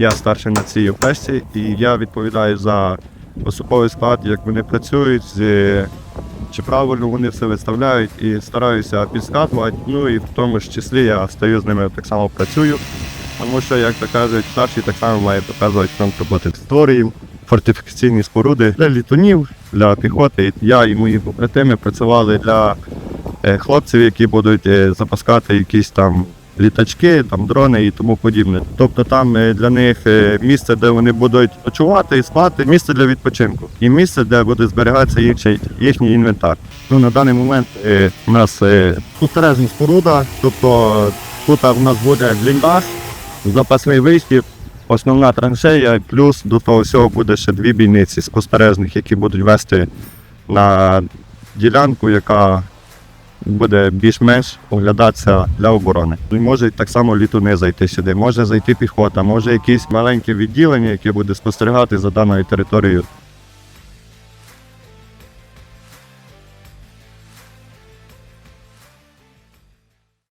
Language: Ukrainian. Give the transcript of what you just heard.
Я старший на цій ОПЕСі, і я відповідаю за особовий склад, як вони працюють, чи правильно вони все виставляють і стараюся підсказувати. Ну і в тому ж числі я стою з ними так само працюю. Тому що, як то кажуть, старший так само має показувати нам роботи. Створюємо фортифікаційні споруди для літунів, для піхоти. Я і мої побратими працювали для е, хлопців, які будуть е, запускати якісь там літачки, там дрони і тому подібне. Тобто там е, для них е, місце, де вони будуть ночувати і спати, місце для відпочинку і місце, де буде зберігатися їхній, їхній інвентар. Ну на даний момент е, у нас спостережна споруда, тобто тут у нас буде бліндаж, запасний вихід, основна траншея, плюс до того всього буде ще дві бійниці спостережних, які будуть вести на ділянку, яка буде більш-менш оглядатися для оборони. І Може так само літуни зайти сюди, може зайти піхота, може якесь маленьке відділення, яке буде спостерігати за даною територією